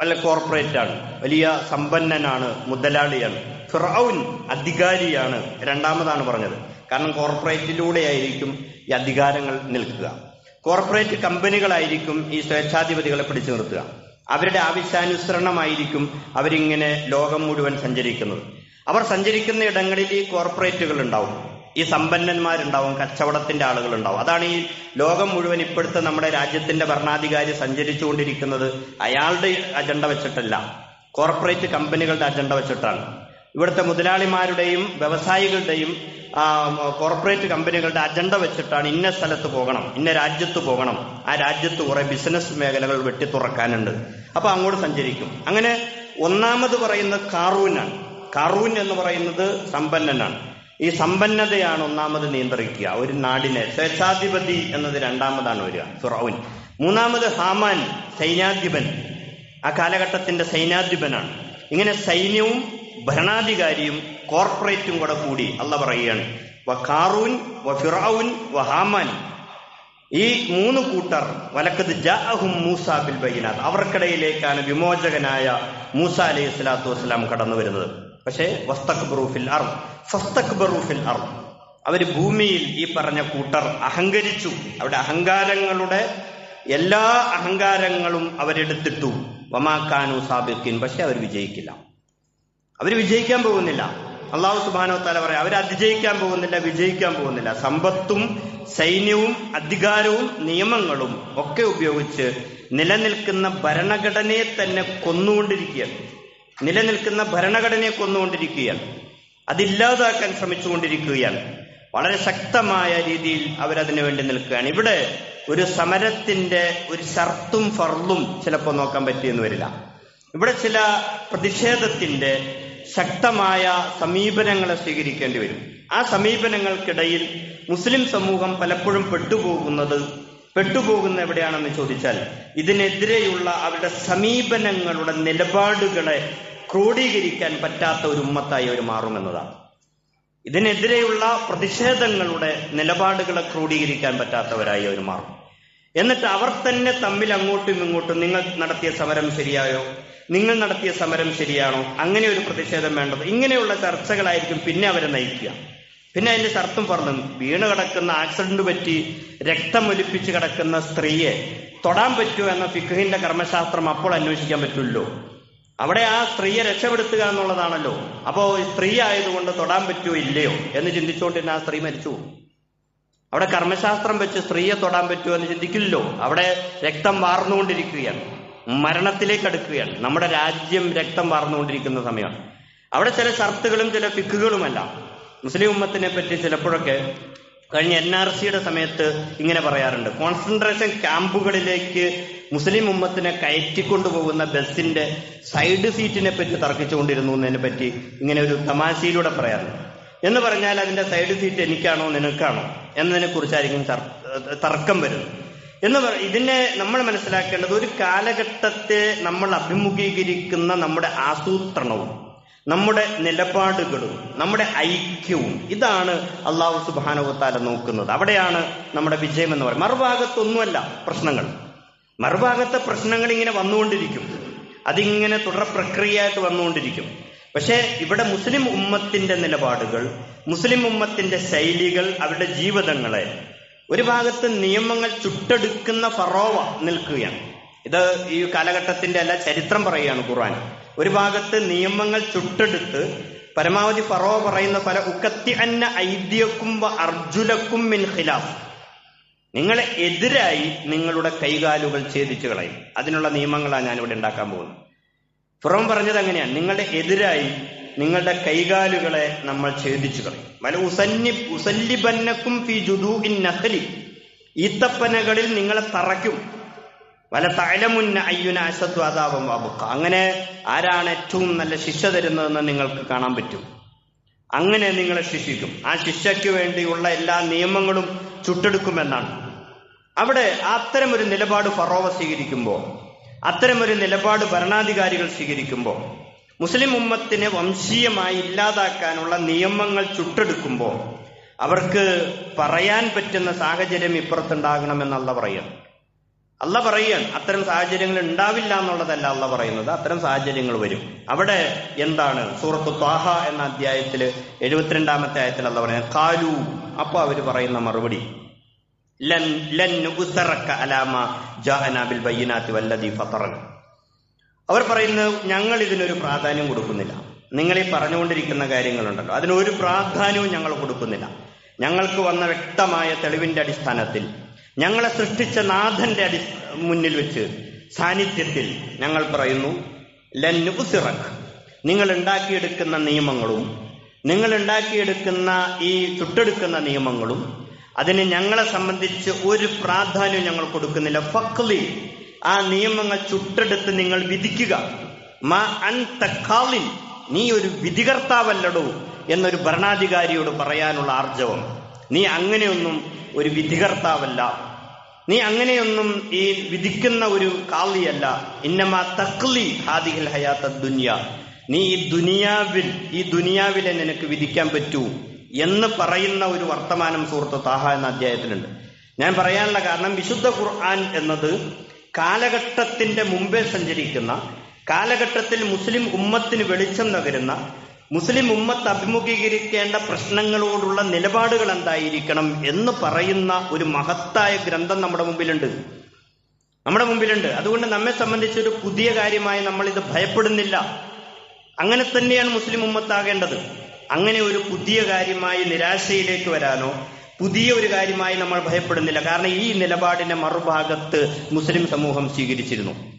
അല്ല കോർപ്പറേറ്റ് ആണ് വലിയ സമ്പന്നനാണ് മുതലാളിയാണ്. ഫിറൌൻ അധികാരിയാണ്. രണ്ടാമതാണ് പറഞ്ഞത്. കാരണം കോർപ്പറേറ്റിലൂടെ ആയിരിക്കും ഈ അധികാരങ്ങൾ നിൽക്കുക. കോർപ്പറേറ്റ് കമ്പനികളായിരിക്കും ഈ സ്വേച്ഛാധിപതികളെ പിടിച്ചു നിർത്തുക. അവരുടെ ആവശ്യാനുസരണമായിരിക്കും അവരിങ്ങനെ ലോകം മുഴുവൻ സഞ്ചരിക്കുന്നത്. അവർ സഞ്ചരിക്കുന്ന ഇടങ്ങളിൽ ഈ കോർപ്പറേറ്റുകൾ ഉണ്ടാവും ഈ സമ്പന്നന്മാരുണ്ടാവും കച്ചവടത്തിന്റെ ആളുകൾ ഉണ്ടാവും അതാണ് ഈ ലോകം മുഴുവൻ ഇപ്പോഴത്തെ നമ്മുടെ രാജ്യത്തിന്റെ ഭരണാധികാരി സഞ്ചരിച്ചുകൊണ്ടിരിക്കുന്നത്. അയാളുടെ അജണ്ട വെച്ചിട്ടല്ല. കോർപ്പറേറ്റ് കമ്പനികളുടെ അജണ്ട വെച്ചിട്ടാണ്. ഇവിടുത്തെ മുതലാളിമാരുടെയും വ്യവസായികളുടെയും കോർപ്പറേറ്റ് കമ്പനികളുടെ അജണ്ട വെച്ചിട്ടാണ് ഇന്ന സ്ഥലത്ത് പോകണം ഇന്ന രാജ്യത്ത് പോകണം. ആ രാജ്യത്ത് കുറെ ബിസിനസ് മേഖലകൾ വെട്ടി തുറക്കാനുണ്ട് അപ്പൊ അങ്ങോട്ട് സഞ്ചരിക്കും. അങ്ങനെ ഒന്നാമത് പറയുന്നത് കാറൂനാണ്. കാറൂൻ എന്ന് പറയുന്നത് സമ്പന്നനാണ്. ഈ സമ്പന്നതയാണ് ഒന്നാമത് നിയന്ത്രിക്കുക. ഒരു നാടിനെ സ്വേച്ഛാധിപതി എന്നത് രണ്ടാമതാണ് വരിക ഫിറൌൻ. മൂന്നാമത് ഹാമാൻ സൈന്യാധിപൻ. ആ കാലഘട്ടത്തിന്റെ സൈന്യാധിപനാണ്. ഇങ്ങനെ സൈന്യവും ഭരണാധികാരിയും കോർപ്പറേറ്റും കൂടെ കൂടി അല്ല പറയുകയാണ്. വ കാറൂൻ വ വ ഹാമാൻ. ഈ മൂന്ന് കൂട്ടർ വലക്കത് ജാഅഹും മൂസ ബിൽ അവർക്കിടയിലേക്കാണ് വിമോചകനായ മൂസ അലൈഹി സ്വലാത്തു വസ്സലാം കടന്നു വരുന്നത്. പക്ഷേ വസ്തക്ബറു ഫിൽ അർ ഫസ്തക്ബറു ഫിൽ അർ അവർ ഭൂമിയിൽ ഈ പറഞ്ഞ കൂട്ടർ അഹങ്കരിച്ചു. അവരുടെ അഹങ്കാരങ്ങളുടെ എല്ലാ അഹങ്കാരങ്ങളും അവരെടുത്തിട്ടു. വമാക്കാനു സാബിക്കിൻ പക്ഷെ അവർ വിജയിക്കില്ല. അവർ വിജയിക്കാൻ പോകുന്നില്ല. അള്ളാഹു സുബാനോ തല പറയാം അവർ അതിജയിക്കാൻ പോകുന്നില്ല വിജയിക്കാൻ പോകുന്നില്ല. സമ്പത്തും സൈന്യവും അധികാരവും നിയമങ്ങളും ഒക്കെ ഉപയോഗിച്ച് നിലനിൽക്കുന്ന ഭരണഘടനയെ തന്നെ കൊന്നുകൊണ്ടിരിക്കുകയാണ്. നിലനിൽക്കുന്ന ഭരണഘടനയെ കൊന്നുകൊണ്ടിരിക്കുകയാണ്. അതില്ലാതാക്കാൻ ശ്രമിച്ചുകൊണ്ടിരിക്കുകയാണ്. വളരെ ശക്തമായ രീതിയിൽ അവരതിനു വേണ്ടി നിൽക്കുകയാണ്. ഇവിടെ ഒരു സമരത്തിന്റെ ഒരു ഷർത്തും ഫർളും ചിലപ്പോൾ നോക്കാൻ പറ്റിയെന്ന് വരില്ല. ഇവിടെ ചില പ്രതിഷേധത്തിന്റെ ശക്തമായ സമീപനങ്ങളെ സ്വീകരിക്കേണ്ടി വരും. ആ സമീപനങ്ങൾക്കിടയിൽ മുസ്ലിം സമൂഹം പലപ്പോഴും പെട്ടുപോകുന്നത് പെട്ടുപോകുന്ന എവിടെയാണെന്ന് ചോദിച്ചാൽ ഇതിനെതിരെയുള്ള അവരുടെ സമീപനങ്ങളുടെ നിലപാടുകളെ ക്രോഡീകരിക്കാൻ പറ്റാത്ത ഒരു ഉമ്മത്തായി അവർ മാറുമെന്നതാണ് ഇതിനെതിരെയുള്ള പ്രതിഷേധങ്ങളുടെ നിലപാടുകളെ ക്രോഡീകരിക്കാൻ പറ്റാത്തവരായി അവർ മാറും. എന്നിട്ട് അവർ തന്നെ തമ്മിൽ അങ്ങോട്ടും ഇങ്ങോട്ടും നിങ്ങൾ നടത്തിയ സമരം ശരിയായോ? നിങ്ങൾ നടത്തിയ സമരം ശരിയാണോ? അങ്ങനെ ഒരു പ്രതിഷേധം വേണ്ടത്. ഇങ്ങനെയുള്ള ചർച്ചകളായിരിക്കും പിന്നെ അവരെ നയിക്കുക. പിന്നെ അതിന്റെ ശർത്തും പറഞ്ഞു വീണ് കിടക്കുന്ന ആക്സിഡന്റ് പറ്റി രക്തമൊലിപ്പിച്ച് കിടക്കുന്ന സ്ത്രീയെ തൊടാൻ പറ്റുമോ എന്ന ഫിഖിന്റെ കർമ്മശാസ്ത്രം അപ്പോൾ അന്വേഷിക്കാൻ പറ്റുമല്ലോ അവിടെ ആ സ്ത്രീയെ രക്ഷപ്പെടുത്തുക എന്നുള്ളതാണല്ലോ. അപ്പോ സ്ത്രീ ആയതുകൊണ്ട് തൊടാൻ പറ്റുമോ ഇല്ലയോ എന്ന് ചിന്തിച്ചുകൊണ്ട് ആ സ്ത്രീ മരിച്ചു. അവിടെ കർമ്മശാസ്ത്രം വെച്ച് സ്ത്രീയെ തൊടാൻ പറ്റുമോ എന്ന് ചിന്തിക്കില്ലല്ലോ. അവിടെ രക്തം വാർന്നുകൊണ്ടിരിക്കുകയാണ്. മരണത്തിലേക്ക് അടുക്കുകയാണ്. നമ്മുടെ രാജ്യം രക്തം വാർന്നുകൊണ്ടിരിക്കുന്ന സമയമാണ്. അവിടെ ചില ഷർത്തുകളും ചില ഫിക്കുകളുമല്ല മുസ്ലിം ഉമ്മത്തിനെ പറ്റി ചിലപ്പോഴൊക്കെ കഴിഞ്ഞ എൻ ആർ സിയുടെ സമയത്ത് ഇങ്ങനെ പറയാറുണ്ട്. കോൺസെൻട്രേഷൻ ക്യാമ്പുകളിലേക്ക് മുസ്ലിം ഉമ്മത്തിനെ കയറ്റിക്കൊണ്ടുപോകുന്ന ബസ്സിന്റെ സൈഡ് സീറ്റിനെ പറ്റി തർക്കിച്ചുകൊണ്ടിരുന്നു എന്നതിനെ പറ്റി ഇങ്ങനെ ഒരു തമാശയിലൂടെ പറയാറുണ്ട്. എന്ന് പറഞ്ഞാൽ അതിന്റെ സൈഡ് സീറ്റ് എനിക്കാണോ നിനക്കാണോ എന്നതിനെ കുറിച്ചായിരിക്കും തർക്കം വരുന്നത്. എന്ന് ഇതിനെ നമ്മൾ മനസ്സിലാക്കേണ്ടത് ഒരു കാലഘട്ടത്തെ നമ്മൾ അഭിമുഖീകരിക്കുന്ന നമ്മുടെ ആസൂത്രണവും നമ്മുടെ നിലപാടുകളും നമ്മുടെ ഐക്യവും ഇതാണ് അള്ളാഹു സുബാനവത്താല നോക്കുന്നത്. അവിടെയാണ് നമ്മുടെ വിജയം എന്ന് പറയുന്നത്. മറുഭാഗത്തൊന്നുമല്ല പ്രശ്നങ്ങൾ. മറുഭാഗത്തെ പ്രശ്നങ്ങൾ ഇങ്ങനെ വന്നുകൊണ്ടിരിക്കും. അതിങ്ങനെ തുടർ പ്രക്രിയയായിട്ട് വന്നുകൊണ്ടിരിക്കും. പക്ഷേ ഇവിടെ മുസ്ലിം ഉമ്മത്തിന്റെ നിലപാടുകൾ മുസ്ലിം ഉമ്മത്തിന്റെ ശൈലികൾ അവരുടെ ജീവിതങ്ങളെ ഒരു ഭാഗത്ത് നിയമങ്ങൾ ചുട്ടെടുക്കുന്ന ഫറോവ നിൽക്കുകയാണ്. ഇത് ഈ കാലഘട്ടത്തിന്റെ അല്ല ചരിത്രം പറയുകയാണ് ഖുർആൻ. ഒരു ഭാഗത്ത് നിയമങ്ങൾ ചുട്ടെടുത്ത് പരമാവധി ഫറോവ പറയുന്ന പല ഉക്കത്തി അന്ന ഐദ്യക്കും അർജുലക്കും മിൻ ഖിലാഫ്. നിങ്ങളെ എതിരായി നിങ്ങളുടെ കൈകാലുകൾ ഛേദിച്ചു കളയും. അതിനുള്ള നിയമങ്ങളാണ് ഞാനിവിടെ ഉണ്ടാക്കാൻ പോകുന്നത്. ഫിറോൻ പറഞ്ഞത് അങ്ങനെയാണ് നിങ്ങളുടെ എതിരായി നിങ്ങളുടെ കൈകാലുകളെ നമ്മൾ ഛേദിച്ചു കളയും. ഫി ഈത്തപ്പനകളിൽ നിങ്ങളെ തറയ്ക്കും. വല തലമുന്ന അയ്യുന അശത്വ അതാപം വാബുക്ക അങ്ങനെ ആരാണ് ഏറ്റവും നല്ല ശിക്ഷ തരുന്നതെന്ന് നിങ്ങൾക്ക് കാണാൻ പറ്റും. അങ്ങനെ നിങ്ങളെ ശിക്ഷിക്കും. ആ ശിക്ഷയ്ക്ക് വേണ്ടിയുള്ള എല്ലാ നിയമങ്ങളും ചുട്ടെടുക്കുമെന്നാണ്. അവിടെ അത്തരം ഒരു നിലപാട് ഫറോവ സ്വീകരിക്കുമ്പോൾ അത്തരമൊരു നിലപാട് ഭരണാധികാരികൾ സ്വീകരിക്കുമ്പോൾ മുസ്ലിം ഉമ്മത്തിനെ വംശീയമായി ഇല്ലാതാക്കാനുള്ള നിയമങ്ങൾ ചുട്ടെടുക്കുമ്പോൾ അവർക്ക് പറയാൻ പറ്റുന്ന സാഹചര്യം ഇപ്പുറത്തുണ്ടാകണമെന്നല്ല പറയുന്നു അല്ല പറയുകയാണ് അത്തരം സാഹചര്യങ്ങൾ ഉണ്ടാവില്ല എന്നുള്ളതല്ല അല്ല പറയുന്നത്. അത്തരം സാഹചര്യങ്ങൾ വരും. അവിടെ എന്താണ്? സൂറത്ത് ത്വാഹ എന്ന അധ്യായത്തിൽ എഴുപത്തിരണ്ടാമത്തെ ആയത്തിൽ അല്ല പറയുന്നത്. കാലു അപ്പോൾ അവർ പറയുന്ന മറുപടി അവർ പറയുന്നത് ഞങ്ങൾ ഇതിനൊരു പ്രാധാന്യം കൊടുക്കുന്നില്ല. നിങ്ങൾ ഈ പറഞ്ഞുകൊണ്ടിരിക്കുന്ന കാര്യങ്ങളുണ്ടല്ലോ. അതിനൊരു പ്രാധാന്യവും ഞങ്ങൾ കൊടുക്കുന്നില്ല. ഞങ്ങൾക്ക് വന്ന വ്യക്തമായ തെളിവിന്റെ അടിസ്ഥാനത്തിൽ ഞങ്ങളെ സൃഷ്ടിച്ച നാഥന്റെ അടി മുന്നിൽ വെച്ച് സാന്നിധ്യത്തിൽ ഞങ്ങൾ പറയുന്നു ലൻ നുസ്റക് നിങ്ങൾ ഉണ്ടാക്കിയെടുക്കുന്ന നിയമങ്ങളും നിങ്ങൾ ഉണ്ടാക്കിയെടുക്കുന്ന ഈ ചുട്ടെടുക്കുന്ന നിയമങ്ങളും അതിന് ഞങ്ങളെ സംബന്ധിച്ച് ഒരു പ്രാധാന്യവും ഞങ്ങൾ കൊടുക്കുന്നില്ല. ഫക്ലി ആ നിയമങ്ങൾ ചുട്ടെടുത്ത് നിങ്ങൾ വിധിക്കുക. നീ ഒരു വിധികർത്താവല്ലടോ എന്നൊരു ഭരണാധികാരിയോട് പറയാനുള്ള ആർജവം. നീ അങ്ങനെയൊന്നും ഒരു വിധികർത്താവല്ല. നീ അങ്ങനെയൊന്നും ഈ വിധിക്കുന്ന ഒരു കാളിയല്ല ഇന്നമാ തക്ലി ഹാദിഹിൽ ഹയാത്ത ദുനിയ. നീ ഈ ദുനിയാവിൽ ഈ ദുനിയാവിലെ നിനക്ക് വിധിക്കാൻ പറ്റൂ. എന്ന് പറയുന്ന ഒരു വർത്തമാനം സുഹൃത്ത് താഹ എന്ന അധ്യായത്തിലുണ്ട്. ഞാൻ പറയാനുള്ള കാരണം വിശുദ്ധ ഖുർആൻ എന്നത് കാലഘട്ടത്തിന്റെ മുമ്പേ സഞ്ചരിക്കുന്ന കാലഘട്ടത്തിൽ മുസ്ലിം ഉമ്മത്തിന് വെളിച്ചം നകരുന്ന മുസ്ലിം ഉമ്മത്ത് അഭിമുഖീകരിക്കേണ്ട പ്രശ്നങ്ങളോടുള്ള നിലപാടുകൾ എന്തായിരിക്കണം എന്ന് പറയുന്ന ഒരു മഹത്തായ ഗ്രന്ഥം നമ്മുടെ മുമ്പിലുണ്ട്. നമ്മുടെ മുമ്പിലുണ്ട്. അതുകൊണ്ട് നമ്മെ സംബന്ധിച്ച് ഒരു പുതിയ കാര്യമായി നമ്മൾ ഇത് ഭയപ്പെടുന്നില്ല. അങ്ങനെ തന്നെയാണ് മുസ്ലിം ഉമ്മത്താകേണ്ടത്. അങ്ങനെ ഒരു പുതിയ കാര്യമായി നിരാശയിലേക്ക് വരാനോ പുതിയ ഒരു കാര്യമായി നമ്മൾ ഭയപ്പെടുന്നില്ല. കാരണം ഈ നിലപാടിന്റെ മറുഭാഗത്ത് മുസ്ലിം സമൂഹം സ്വീകരിച്ചിരുന്നു.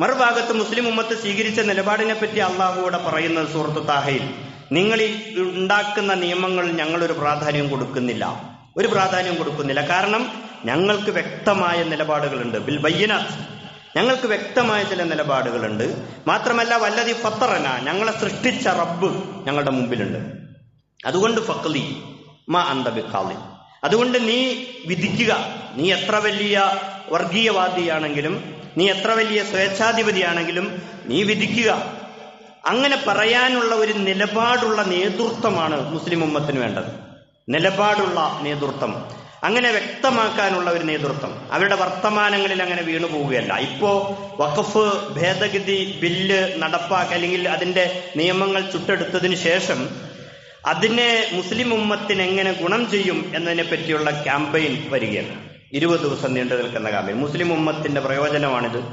മറുഭാഗത്ത് മുസ്ലിം ഉമ്മത്ത് സ്വീകരിച്ച നിലപാടിനെ പറ്റി അള്ളാഹുവോടെ പറയുന്നത് സുഹൃത്ത് താഹയിൽ. നിങ്ങൾ ഈ ഉണ്ടാക്കുന്ന നിയമങ്ങൾ ഞങ്ങളൊരു പ്രാധാന്യം കൊടുക്കുന്നില്ല. ഒരു പ്രാധാന്യം കൊടുക്കുന്നില്ല. കാരണം ഞങ്ങൾക്ക് വ്യക്തമായ നിലപാടുകളുണ്ട്. ബിൽ ബയ്യനാത്ത് ഞങ്ങൾക്ക് വ്യക്തമായ ചില നിലപാടുകളുണ്ട്. മാത്രമല്ല വല്ലതി ഫത്തറന ഞങ്ങളെ സൃഷ്ടിച്ച റബ്ബ് ഞങ്ങളുടെ മുമ്പിലുണ്ട്. അതുകൊണ്ട് ഫക്ലി മാ അന്തബിഖാലി അതുകൊണ്ട് നീ വിധിക്കുക. നീ എത്ര വലിയ വർഗീയവാദിയാണെങ്കിലും നീ എത്ര വലിയ സ്വേച്ഛാധിപതിയാണെങ്കിലും നീ വിധിക്കുക. അങ്ങനെ പറയാനുള്ള ഒരു നിലപാടുള്ള നേതൃത്വമാണ് മുസ്ലിം ഉമ്മത്തിന് വേണ്ടത്. നിലപാടുള്ള നേതൃത്വം. അങ്ങനെ വ്യക്തമാക്കാനുള്ള ഒരു നേതൃത്വം. അവരുടെ വർത്തമാനങ്ങളിൽ അങ്ങനെ വീണു പോവുകയല്ല. ഇപ്പോ വഖഫ് ഭേദഗതി ബില്ല് നടപ്പാക്കി അല്ലെങ്കിൽ അതിന്റെ നിയമങ്ങൾ ചുട്ടെടുത്തതിന് ശേഷം അതിനെ മുസ്ലിം ഉമ്മത്തിന് എങ്ങനെ ഗുണം ചെയ്യും എന്നതിനെ പറ്റിയുള്ള ക്യാമ്പയിൻ വരികയാണ്. ഇരുപത് ദിവസം നീണ്ടു നിൽക്കുന്ന ക്യാമ്പയിൻ. മുസ്ലിം ഉമ്മത്തിന്റെ പ്രയോജനമാണിത്.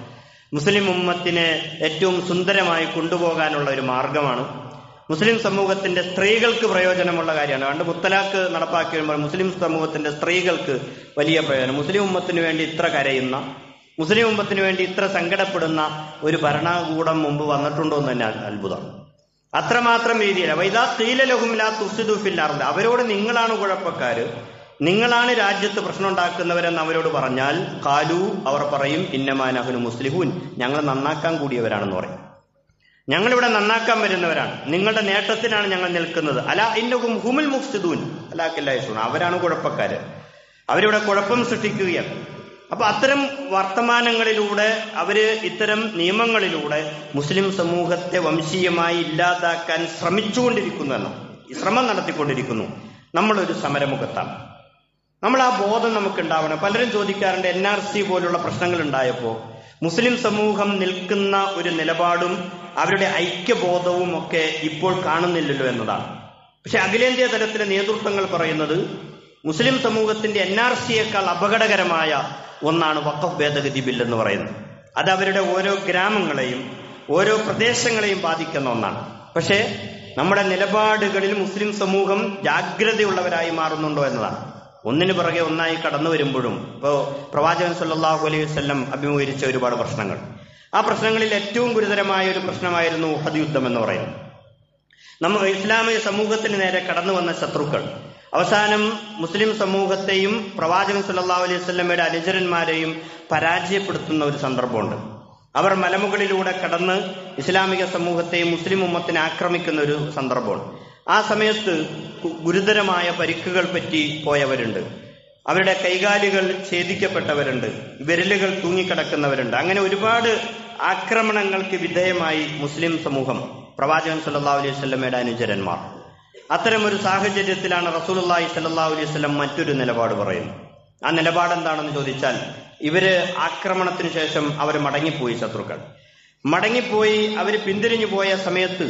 മുസ്ലിം ഉമ്മത്തിനെ ഏറ്റവും സുന്ദരമായി കൊണ്ടുപോകാനുള്ള ഒരു മാർഗമാണ് മുസ്ലിം സമൂഹത്തിന്റെ സ്ത്രീകൾക്ക് പ്രയോജനമുള്ള കാര്യമാണ്. പണ്ട് മുത്തലാഖ് നടപ്പാക്കി വരുമ്പോൾ മുസ്ലിം സമൂഹത്തിന്റെ സ്ത്രീകൾക്ക് വലിയ പ്രയോജനം. മുസ്ലിം ഉമ്മത്തിന് വേണ്ടി ഇത്ര കരയുന്ന മുസ്ലിം ഉമ്മത്തിന് വേണ്ടി ഇത്ര സങ്കടപ്പെടുന്ന ഒരു ഭരണകൂടം മുമ്പ് വന്നിട്ടുണ്ടോ എന്ന് തന്നെ അത്ഭുതം. അത്രമാത്രം രീതിയില്ല വൈദാ തീലലഹുമില്ലാ തുസിദുഫില്ലാറില്ല അവരോട് നിങ്ങളാണ് കുഴപ്പക്കാര്. നിങ്ങളാണ് രാജ്യത്ത് പ്രശ്നം ഉണ്ടാക്കുന്നവരെന്ന് അവരോട് പറഞ്ഞാൽ കാലു അവർ പറയും ഇന്നമാനഹുനു മുസ്ലിഹൂൻ. ഞങ്ങൾ നന്നാക്കാൻ കൂടിയവരാണെന്ന് പറയും. ഞങ്ങളിവിടെ നന്നാക്കാൻ വരുന്നവരാണ്. നിങ്ങളുടെ നേട്ടത്തിനാണ് ഞങ്ങൾ നിൽക്കുന്നത്. അല ഇന്നകും ഹുമുൽ മുഫ്സിദൂൻ. അലാക്കില്ലായിസൂൺ അവരാണ് കുഴപ്പക്കാര്. അവരിവിടെ കുഴപ്പം സൃഷ്ടിക്കുകയാണ്. അപ്പൊ അത്തരം വർത്തമാനങ്ങളിലൂടെ അവർ ഇത്തരം നിയമങ്ങളിലൂടെ മുസ്ലിം സമൂഹത്തെ വംശീയമായി ഇല്ലാതാക്കാൻ ശ്രമിച്ചുകൊണ്ടിരിക്കുന്നു ഈ ശ്രമം നടത്തിക്കൊണ്ടിരിക്കുന്നു. നമ്മളൊരു സമരമുഖത്താണ്. നമ്മൾ ആ ബോധം നമുക്ക് ഉണ്ടാവണം പലരും ചോദിക്കാറുണ്ട് എൻ ആർ സി പോലുള്ള പ്രശ്നങ്ങൾ ഉണ്ടായപ്പോൾ മുസ്ലിം സമൂഹം നിൽക്കുന്ന ഒരു നിലപാടും അവരുടെ ഐക്യബോധവും ഒക്കെ ഇപ്പോൾ കാണുന്നില്ലല്ലോ എന്നതാണ്. പക്ഷെ അഖിലേന്ത്യാ തലത്തിലെ നേതൃത്വങ്ങൾ പറയുന്നത് മുസ്ലിം സമൂഹത്തിന്റെ എൻ ആർ സിയേക്കാൾ അപകടകരമായ ഒന്നാണ് വഖഫ് ഭേദഗതി ബിൽ എന്ന് പറയുന്നത്. അത് അവരുടെ ഓരോ ഗ്രാമങ്ങളെയും ഓരോ പ്രദേശങ്ങളെയും ബാധിക്കുന്ന ഒന്നാണ്. പക്ഷേ നമ്മുടെ നിലപാടുകളിൽ മുസ്ലിം സമൂഹം ജാഗ്രതയുള്ളവരായി മാറുന്നുണ്ടോ എന്നതാണ്. ഒന്നിനു പുറകെ ഒന്നായി കടന്നു വരുമ്പോഴും ഇപ്പോ പ്രവാചകൻ സല്ലാഹു അലൈഹി വസല്ലം അഭിമുഖീകരിച്ച ഒരുപാട് പ്രശ്നങ്ങൾ. ആ പ്രശ്നങ്ങളിൽ ഏറ്റവും ഗുരുതരമായ ഒരു പ്രശ്നമായിരുന്നു ഉഹദ് യുദ്ധം എന്ന് പറയുന്നത്. നമ്മ ഇസ്ലാമിക സമൂഹത്തിന് നേരെ കടന്നു വന്ന ശത്രുക്കൾ. അവസാനം മുസ്ലിം സമൂഹത്തെയും പ്രവാചകൻ സല്ലല്ലാഹു അലൈഹി വസല്ലമയുടെ അനുചരന്മാരെയും പരാജയപ്പെടുത്തുന്ന ഒരു സന്ദർഭമുണ്ട്. അവർ മലമുകളിലൂടെ കടന്ന് ഇസ്ലാമിക സമൂഹത്തെയും മുസ്ലിം ഉമ്മത്തിനെ ആക്രമിക്കുന്ന ഒരു സന്ദർഭമാണ് ആ സമയത്ത് ഗുരുതരമായ പരിക്കുകൾ പറ്റി പോയവരുണ്ട്. അവരുടെ കൈകാലുകൾ ഛേദിക്കപ്പെട്ടവരുണ്ട് വിരലുകൾ തൂങ്ങിക്കിടക്കുന്നവരുണ്ട്. അങ്ങനെ ഒരുപാട് ആക്രമണങ്ങൾക്ക് വിധേയമായി മുസ്ലിം സമൂഹം പ്രവാചകൻ സല്ലാ അലൈഹി വസല്ലമയുടെ അനുചരന്മാർ. അത്തരം ഒരു സാഹചര്യത്തിലാണ് റസൂലുള്ളാഹി സല്ലാ അലൈഹി വസല്ലം മറ്റൊരു നിലപാട് പറയുന്നത്. ആ നിലപാട് എന്താണെന്ന് ചോദിച്ചാൽ ഇവർ ആക്രമണത്തിന് ശേഷം അവർ മടങ്ങിപ്പോയി ശത്രുക്കൾ. മടങ്ങിപ്പോയി അവർ പിന്തിരിഞ്ഞു പോയ സമയത്ത്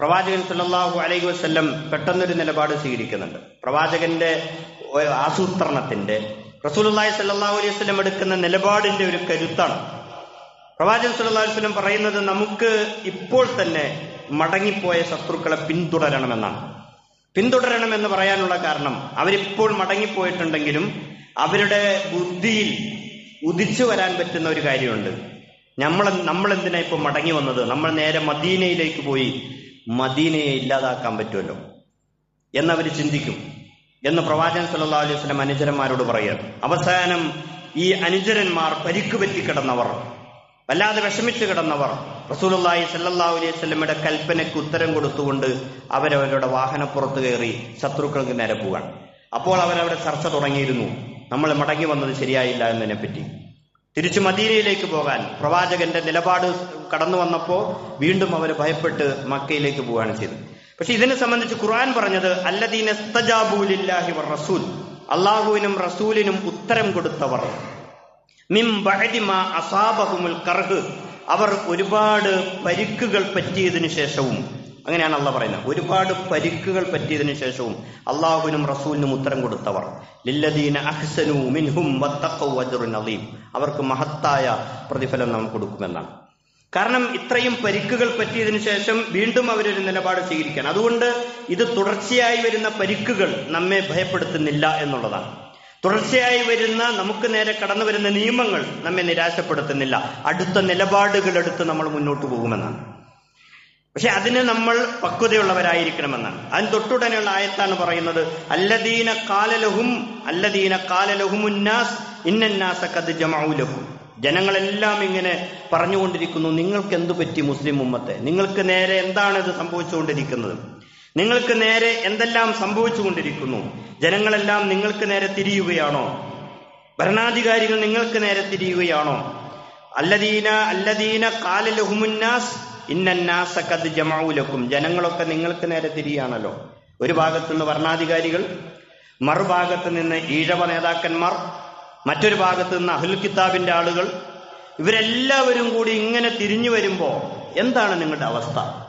പ്രവാചകൻ സല്ലല്ലാഹു അലൈഹി വസ്ല്ലം പെട്ടെന്നൊരു നിലപാട് സ്വീകരിക്കുന്നുണ്ട്. പ്രവാചകന്റെ ആസൂത്രണത്തിന്റെ റസൂലുള്ളാഹി സല്ലാഹു അലൈഹി വസ്ലം എടുക്കുന്ന നിലപാടിന്റെ ഒരു കരുത്താണ്. പ്രവാചകൻ സല്ലല്ലാഹു അലൈഹി വസല്ലം പറയുന്നത് നമുക്ക് ഇപ്പോൾ തന്നെ മടങ്ങിപ്പോയ ശത്രുക്കളെ പിന്തുടരണമെന്നാണ്. പിന്തുടരണമെന്ന് പറയാനുള്ള കാരണം അവരിപ്പോൾ മടങ്ങിപ്പോയിട്ടുണ്ടെങ്കിലും അവരുടെ ബുദ്ധിയിൽ ഉദിച്ചു വരാൻ പറ്റുന്ന ഒരു കാര്യമുണ്ട്. നമ്മൾ നമ്മൾ എന്തിനാ ഇപ്പൊ മടങ്ങി വന്നത്? നമ്മൾ നേരെ മദീനയിലേക്ക് പോയി മദീനയെ ഇല്ലാതാക്കാൻ പറ്റുമല്ലോ എന്നവർ ചിന്തിക്കും എന്ന് പ്രവാചകൻ സല്ലല്ലാഹു അലൈഹി വസല്ലം അനുചരന്മാരോട് പറയുക. അവസാനം ഈ അനുചരന്മാർ പരിക്ക് പറ്റി കിടന്നവർ വല്ലാതെ വിഷമിച്ചു കിടന്നവർ റസൂലുള്ളാഹി സല്ലല്ലാഹു അലൈഹി വസല്ലമയുടെ കൽപ്പനയ്ക്ക് ഉത്തരം കൊടുത്തുകൊണ്ട് അവരവരുടെ വാഹനപ്പുറത്ത് കയറി ശത്രുക്കൾക്ക് നേരെ പോവാൻ അപ്പോൾ അവരവിടെ ചർച്ച തുടങ്ങിയിരുന്നു. നമ്മൾ മടങ്ങി വന്നത് ശരിയായില്ല എന്നതിനെ പറ്റി തിരിച്ചു മദീനയിലേക്ക് പോകാൻ പ്രവാചകന്റെ നിലപാട് കടന്നു വന്നപ്പോ വീണ്ടും അവർ ഭയപ്പെട്ട് മക്കയിലേക്ക് പോവുകയാണ് ചെയ്തത്. പക്ഷെ ഇതിനെ സംബന്ധിച്ച് ഖുർആൻ പറഞ്ഞത് അല്ലദീന ഇസ്തജാബൂലില്ലാഹി വർ റസൂൽ. അള്ളാഹുവിനും റസൂലിനും ഉത്തരം കൊടുത്തവർ. മാ അസാബഹുമുൽ കർഹ്. അവർ ഒരുപാട് പരിക്കുകൾ പറ്റിയതിനു ശേഷവും അങ്ങനെയാണ് അള്ള പറയുന്നത്. ഒരുപാട് പരിക്കുകൾ പറ്റിയതിനു ശേഷവും അള്ളാഹുവിനും റസൂലിനും ഉത്തരം കൊടുത്തവർ. ലില്ലദീന മിൻഹും അവർക്ക് മഹത്തായ പ്രതിഫലം നാം കൊടുക്കുമെന്നാണ്. കാരണം ഇത്രയും പരിക്കുകൾ പറ്റിയതിനു ശേഷം വീണ്ടും അവരൊരു നിലപാട് സ്വീകരിക്കാൻ. അതുകൊണ്ട് ഇത് തുടർച്ചയായി വരുന്ന പരിക്കുകൾ നമ്മെ ഭയപ്പെടുത്തുന്നില്ല എന്നുള്ളതാണ്. തുടർച്ചയായി വരുന്ന നമുക്ക് നേരെ കടന്നു വരുന്ന നിയമങ്ങൾ നമ്മെ നിരാശപ്പെടുത്തുന്നില്ല. അടുത്ത നിലപാടുകൾ എടുത്ത് നമ്മൾ മുന്നോട്ട് പോകുമെന്നാണ്. പക്ഷെ അതിന് നമ്മൾ പക്വതയുള്ളവരായിരിക്കണമെന്നാണ്. അതിന് തൊട്ടുടനെയുള്ള ആയത്താണ് പറയുന്നത് അല്ലദീന കാലലഹും അല്ലദീന കാലലഹുമുന്നാസ് ഇന്നന്നാസ കത് ജമാവുലഹും ജനങ്ങളെല്ലാം ഇങ്ങനെ പറഞ്ഞുകൊണ്ടിരിക്കുന്നു നിങ്ങൾക്ക് എന്തു പറ്റി മുസ്ലിം ഉമ്മത്തെ? നിങ്ങൾക്ക് നേരെ എന്താണ് ഇത് സംഭവിച്ചുകൊണ്ടിരിക്കുന്നത്? നിങ്ങൾക്ക് നേരെ എന്തെല്ലാം സംഭവിച്ചുകൊണ്ടിരിക്കുന്നു? ജനങ്ങളെല്ലാം നിങ്ങൾക്ക് നേരെ തിരിയുകയാണോ? ഭരണാധികാരികൾ നിങ്ങൾക്ക് നേരെ തിരിയുകയാണോ? അല്ലദീന അല്ലദീന കാലലഹുമുന്നാസ് ഇന്നന്നാസ കത് ജമൗലക്കും ജനങ്ങളൊക്കെ നിങ്ങൾക്ക് നേരെ തിരിയാണല്ലോ. ഒരു ഭാഗത്തു നിന്ന് ഭരണാധികാരികൾ മറുഭാഗത്ത് നിന്ന് ഈഴവ നേതാക്കന്മാർ മറ്റൊരു ഭാഗത്ത് നിന്ന് അഹുൽ കിതാബിന്റെ ആളുകൾ. ഇവരെല്ലാവരും കൂടി ഇങ്ങനെ തിരിഞ്ഞു വരുമ്പോ എന്താണ് നിങ്ങളുടെ അവസ്ഥ?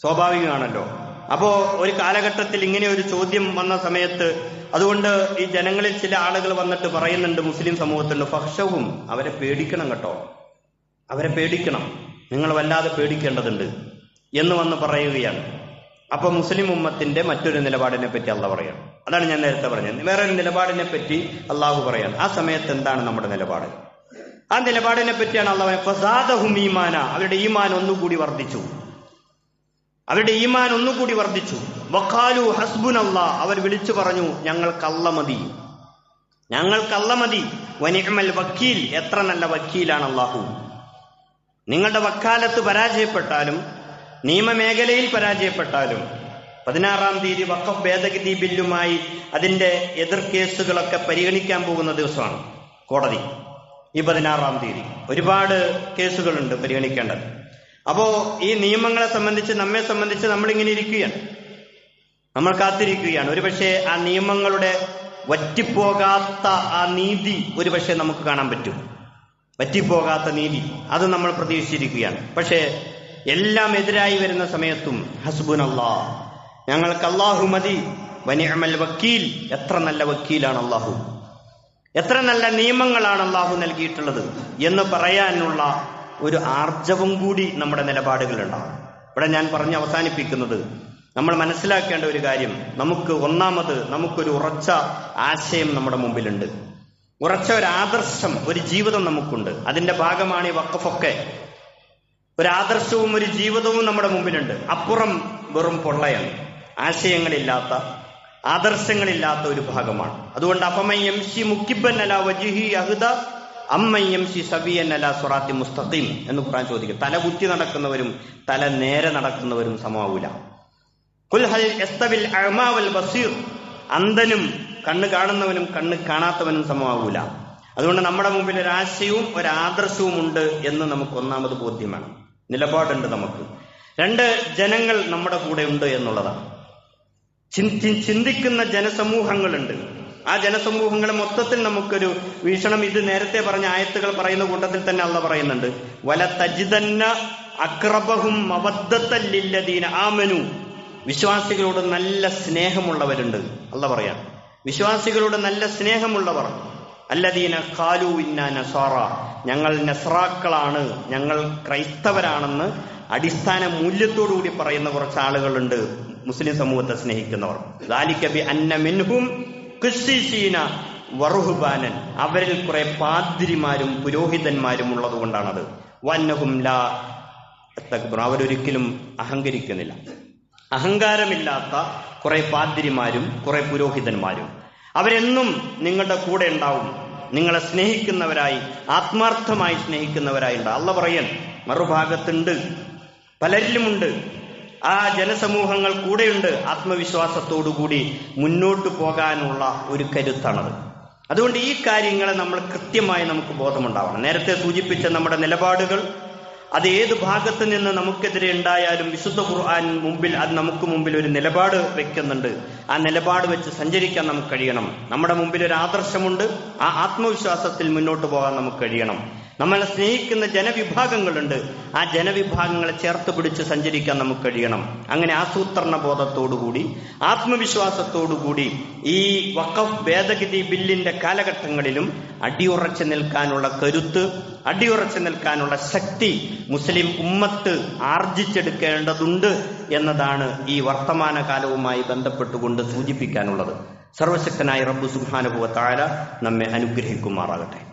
സ്വാഭാവികമാണല്ലോ. അപ്പോ ഒരു കാലഘട്ടത്തിൽ ഇങ്ങനെ ഒരു ചോദ്യം വന്ന സമയത്ത് അതുകൊണ്ട് ഈ ജനങ്ങളിൽ ചില ആളുകൾ വന്നിട്ട് പറയുന്നുണ്ട് മുസ്ലിം സമൂഹത്തിലുണ്ട് ഫഹ്ഷവും അവരെ പേടിക്കണം കേട്ടോ. അവരെ പേടിക്കണം. നിങ്ങൾ വല്ലാതെ പേടിക്കേണ്ടതുണ്ട് എന്ന് വന്ന് പറയുകയാണ്. അപ്പൊ മുസ്ലിം ഉമ്മത്തിന്റെ മറ്റൊരു നിലപാടിനെ പറ്റി അള്ള പറയാണ്. അതാണ് ഞാൻ നേരത്തെ പറഞ്ഞത്. വേറൊരു നിലപാടിനെ പറ്റി അള്ളാഹു പറയാണ്. ആ സമയത്ത് എന്താണ് നമ്മുടെ നിലപാട്? ആ നിലപാടിനെ പറ്റിയാണ് അള്ളാഹു ഈമാന. അവരുടെ ഈമാൻ ഒന്നുകൂടി വർദ്ധിച്ചു. അവരുടെ ഈമാൻ ഒന്നുകൂടി വർദ്ധിച്ചു. വഖാലു ഹസ്ബുൻ അള്ളാ അവർ വിളിച്ചു പറഞ്ഞു ഞങ്ങൾക്ക് അല്ല മതി. ഞങ്ങൾക്ക് അല്ല മതി വനിഹമൽ വക്കീൽ. എത്ര നല്ല വക്കീലാണ് അള്ളാഹു നിങ്ങളുടെ വക്കാലത്ത് പരാജയപ്പെട്ടാലും നിയമമേഖലയിൽ പരാജയപ്പെട്ടാലും പതിനാറാം തീയതി വഖഫ് ഭേദഗതി ബില്ലുമായി അതിന്റെ എതിർ കേസുകളൊക്കെ പരിഗണിക്കാൻ പോകുന്ന ദിവസമാണ് കോടതി ഈ പതിനാറാം തീയതി. ഒരുപാട് കേസുകളുണ്ട് പരിഗണിക്കേണ്ടത്. അപ്പോ ഈ നിയമങ്ങളെ സംബന്ധിച്ച് നമ്മെ സംബന്ധിച്ച് നമ്മളിങ്ങനെ ഇരിക്കുകയാണ്. നമ്മൾ കാത്തിരിക്കുകയാണ്. ഒരുപക്ഷെ ആ നിയമങ്ങളുടെ വറ്റിപ്പോകാത്ത ആ നീതി ഒരുപക്ഷെ നമുക്ക് കാണാൻ പറ്റും. വറ്റിപ്പോകാത്ത നീതി. അത് നമ്മൾ പ്രതീക്ഷിച്ചിരിക്കുകയാണ്. പക്ഷേ എല്ലാം എതിരായി വരുന്ന സമയത്തും ഹസ്ബുൻ അള്ളാ ഞങ്ങൾക്ക് അള്ളാഹു മതി. വനിയമൽ വക്കീൽ. എത്ര നല്ല വക്കീലാണ് അള്ളാഹു എത്ര നല്ല നിയമങ്ങളാണ് അള്ളാഹു നൽകിയിട്ടുള്ളത് എന്ന് പറയാനുള്ള ഒരു ആർജവും കൂടി നമ്മുടെ നിലപാടുകളുണ്ടാവും ഇവിടെ ഞാൻ പറഞ്ഞ് അവസാനിപ്പിക്കുന്നത്. നമ്മൾ മനസ്സിലാക്കേണ്ട ഒരു കാര്യം. നമുക്ക് ഒന്നാമത് നമുക്കൊരു ഉറച്ച ആശയം നമ്മുടെ മുമ്പിലുണ്ട്. ഉറച്ച ഒരു ആദർശം ഒരു ജീവിതം നമുക്കുണ്ട്. അതിന്റെ ഭാഗമാണ് ഈ വക്കഫൊക്കെ ഒരു ആദർശവും ഒരു ജീവിതവും നമ്മുടെ മുമ്പിലുണ്ട്. അപ്പുറം വെറും പൊള്ളയാണ്. ആശയങ്ങളില്ലാത്ത ആദർശങ്ങളില്ലാത്ത ഒരു ഭാഗമാണ്. അതുകൊണ്ട് അപ്പമൻ എം സി മുക്കിബൻ അല വജിഹി അഹുദ അമ്മൻ എം സി സബിയൻ അല സുറാത്തി മുസ്തഖീം എന്ന് ഖുറാൻ ചോദിക്കും. തല കുത്തി നടക്കുന്നവരും തല നേരെ നടക്കുന്നവരും സമാവൂല അന്തനും ബസീർ. അന്ധനും കണ്ണ് കാണുന്നവനും കണ്ണ് കാണാത്തവനും സമമാവൂല. അതുകൊണ്ട് നമ്മുടെ മുമ്പിൽ ഒരു ആശയവും ഒരു ആദർശവും ഉണ്ട് എന്ന് നമുക്ക് ഒന്നാമത് ബോധ്യമാണ്. നിലപാടുണ്ട് നമുക്ക്. രണ്ട് ജനങ്ങൾ നമ്മുടെ കൂടെ ഉണ്ട് എന്നുള്ളതാണ്. ചിന്തി- ചിന്തിക്കുന്ന ജനസമൂഹങ്ങളുണ്ട്. ആ ജനസമൂഹങ്ങളെ മൊത്തത്തിൽ നമുക്കൊരു വീക്ഷണം ഇത് നേരത്തെ പറഞ്ഞ ആയത്തുകൾ പറയുന്ന കൂട്ടത്തിൽ തന്നെ അള്ള പറയുന്നുണ്ട്. വല തജിതന്ന അക്രബഹും മവദ്ദത്തല്ലില്ലദീന ആമനു. വിശ്വാസികളോട് നല്ല സ്നേഹമുള്ളവരുണ്ട്. അല്ല പറയാം. വിശ്വാസികളോട് നല്ല സ്നേഹമുള്ളവർ. അല്ലദീന കാലു ഇന്ന നസാറ. ഞങ്ങൾ നസറാക്കളാണ് ഞങ്ങൾ ക്രൈസ്തവരാണെന്ന് അടിസ്ഥാന മൂല്യത്തോടുകൂടി പറയുന്ന കുറച്ച് ആളുകളുണ്ട് മുസ്ലിം സമൂഹത്തെ സ്നേഹിക്കുന്നവർ. ദാലിക ബി അന്ന മിൻഹും ഖുസ്സീസീന വറുഹുബാനൻ. അവരിൽ കുറെ പാതിരിമാരും പുരോഹിതന്മാരും ഉള്ളത് കൊണ്ടാണത് വന്നഹും ലാ. അവരൊരിക്കലും അഹങ്കരിക്കുന്നില്ല. അഹങ്കാരമില്ലാത്ത കുറെ പാതിരിമാരും കുറെ പുരോഹിതന്മാരും. അവരെന്നും നിങ്ങളുടെ കൂടെ ഉണ്ടാവും. നിങ്ങളെ സ്നേഹിക്കുന്നവരായി ആത്മാർത്ഥമായി സ്നേഹിക്കുന്നവരായി ഉണ്ടാവും അല്ല പറയൻ മറുഭാഗത്തുണ്ട് പലരിലുമുണ്ട്. ആ ജനസമൂഹങ്ങൾ കൂടെയുണ്ട്. ആത്മവിശ്വാസത്തോടുകൂടി മുന്നോട്ട് പോകാനുള്ള ഒരു കരുത്താണത്. അതുകൊണ്ട് ഈ കാര്യങ്ങളെ നമ്മൾ കൃത്യമായി നമുക്ക് ബോധമുണ്ടാവണം. നേരത്തെ സൂചിപ്പിച്ച നമ്മുടെ നിലപാടുകൾ അത് ഏത് ഭാഗത്ത് നിന്ന് നമുക്കെതിരെ ഉണ്ടായാലും വിശുദ്ധ ഖുർആൻ മുമ്പിൽ അത് നമുക്ക് മുമ്പിൽ ഒരു നിലപാട് വെക്കുന്നുണ്ട്. ആ നിലപാട് വെച്ച് സഞ്ചരിക്കാൻ നമുക്ക് കഴിയണം. നമ്മുടെ മുമ്പിൽ ഒരു ആദർശമുണ്ട്. ആ ആത്മവിശ്വാസത്തിൽ മുന്നോട്ട് പോകാൻ നമുക്ക് കഴിയണം. നമ്മളെ സ്നേഹിക്കുന്ന ജനവിഭാഗങ്ങളുണ്ട്. ആ ജനവിഭാഗങ്ങളെ ചേർത്ത് പിടിച്ച് സഞ്ചരിക്കാൻ നമുക്ക് കഴിയണം. അങ്ങനെ ആസൂത്രണ ബോധത്തോടുകൂടി ആത്മവിശ്വാസത്തോടുകൂടി ഈ വഖഫ് ഭേദഗതി ബില്ലിന്റെ കാലഘട്ടങ്ങളിലും അടിയുറച്ചു നിൽക്കാനുള്ള കരുത്ത് അടിയുറച്ചു നിൽക്കാനുള്ള ശക്തി മുസ്ലിം ഉമ്മത്ത് ആർജിച്ചെടുക്കേണ്ടതുണ്ട് എന്നതാണ് ഈ വർത്തമാന കാലവുമായി ബന്ധപ്പെട്ടുകൊണ്ട് സൂചിപ്പിക്കാനുള്ളത്. സർവശക്തനായ റബ്ബു തആല നമ്മെ അനുഗ്രഹിക്കുമാറാകട്ടെ.